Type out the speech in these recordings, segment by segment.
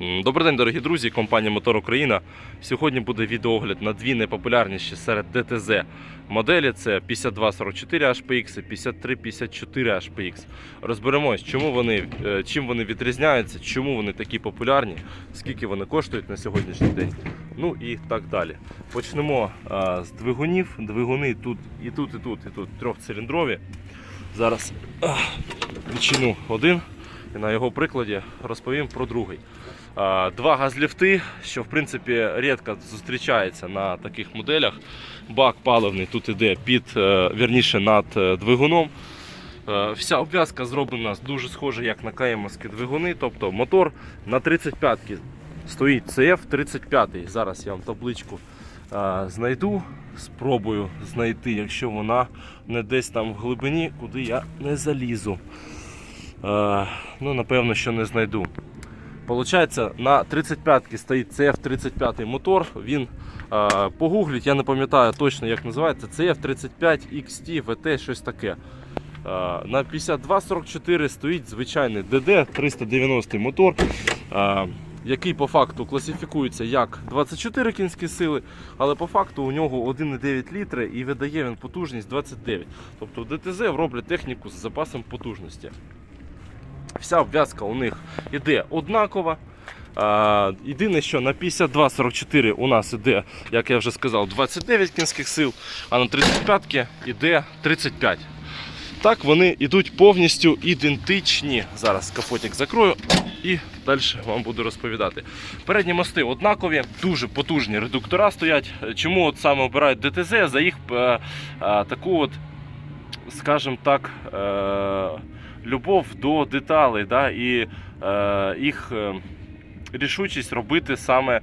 Добрий день, дорогі друзі, компанія Мотор Україна. Сьогодні буде відеогляд на дві найпопулярніші серед ДТЗ моделі. Це 5244 HPX і 5354 HPX. Розберемось, чому вони, е, чим вони відрізняються, чому вони такі популярні, скільки вони коштують на сьогоднішній день. Ну і так далі. Почнемо а, з двигунів. Двигуни тут і тут, і тут, і тут трьохциліндрові. Зараз а, відчину один і на його прикладі розповім про другий. Два газліфти, що в принципі рідко зустрічається на таких моделях. Бак паливний тут іде під, е, вірніше над е, двигуном. Е, Вся обв'язка зроблена дуже схожа, як на каємовські двигуни. Тобто мотор на 35-ки стоїть CF35. Зараз я вам табличку знайду, спробую знайти, якщо вона не десь там в глибині, куди я не залізу. Е, Ну, напевно, що не знайду. Получається, на 35-ки стоїть CF35 мотор. Він е, погугліть, я не пам'ятаю точно, як називається. CF35 XT VT, щось таке. Е, на 5244 стоїть звичайний DD 390 мотор, е, який по факту класифікується як 24 кінські сили, але по факту у нього 1,9 літри і видає він потужність 29. Тобто ДТЗ роблять техніку з запасом потужності. Вся обв'язка у них іде однакова. Єдине, що на 52-44 у нас іде, як я вже сказав, 29 кінських сил, а на 35-ки іде 35. Так, вони йдуть повністю ідентичні. Зараз капотик закрою і далі вам буду розповідати. Передні мости однакові, дуже потужні редуктора стоять. Чому от саме обирають ДТЗ за їх е, е, таку от, скажімо так, е, любов до деталей да, і е, їх е, рішучість робити саме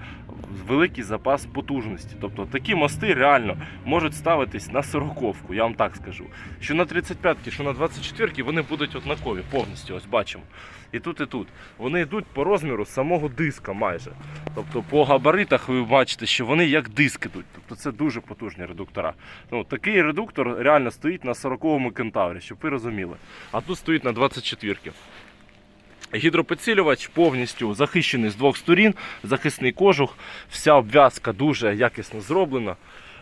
великий запас потужності. Тобто такі мости реально можуть ставитись на 40-ку, я вам так скажу. Що на 35-ки, що на 24-ки вони будуть однакові повністю, ось бачимо. І тут, і тут. Вони йдуть по розміру самого диска майже. Тобто по габаритах ви бачите, що вони як диск ідуть. Тобто це дуже потужні редуктора. Ну, такий редуктор реально стоїть на 40-му кентаврі, щоб ви розуміли. А тут стоїть на 24-ки. Гідропідсилювач повністю захищений з двох сторін, захисний кожух, вся обв'язка дуже якісно зроблена.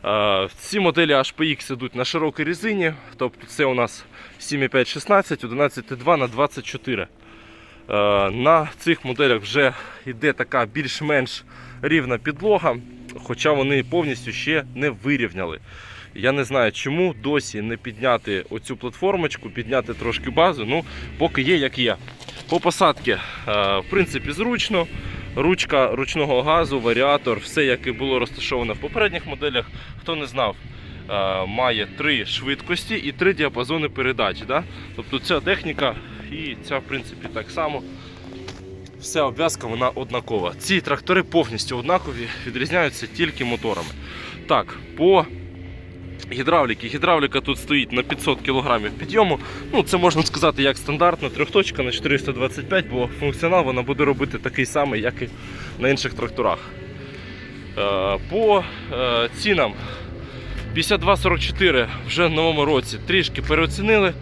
Е, Ці моделі HPX йдуть на широкій резині, тобто це у нас 7,5-16, 11,2 на 24. Е, На цих моделях вже йде така більш-менш рівна підлога, хоча вони повністю ще не вирівняли. Я не знаю, чому досі не підняти оцю платформочку, підняти трошки базу. Ну, поки є, як є. По посадці, е, в принципі, зручно. Ручка ручного газу, варіатор, все як і було розташовано в попередніх моделях. Хто не знав, е, має три швидкості і три діапазони передач. Да? Тобто ця техніка і ця, в принципі, так само. Вся обв'язка вона однакова. Ці трактори повністю однакові, відрізняються тільки моторами. Так, по гідравліки. Гідравліка тут стоїть на 500 кг підйому. Ну, це можна сказати як стандартна трьохточка на 425, бо функціонал вона буде робити такий самий, як і на інших тракторах. Е, По е, цінам 52-44 вже в новому році трішки переоцінили.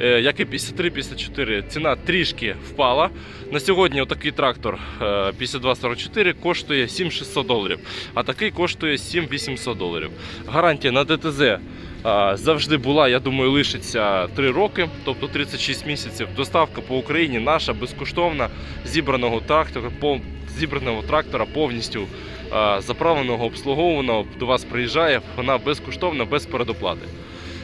Е, Як і 53-54, ціна трішки впала. На сьогодні отакий трактор е, 5244 коштує 7600 доларів, а такий коштує 7800 доларів. Гарантія на ДТЗ е, завжди була, я думаю, лишиться 3 роки, тобто 36 місяців. Доставка по Україні наша безкоштовна зібраного трактора, зібраного трактора повністю е, заправленого, обслуговуваного до вас приїжджає. Вона безкоштовна, без передоплати.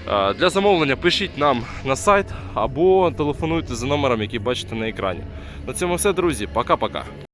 Е, Для замовлення пишіть нам на сайт або телефонуйте за номером, який бачите на екрані. На цьому все, друзі. Пока-пока.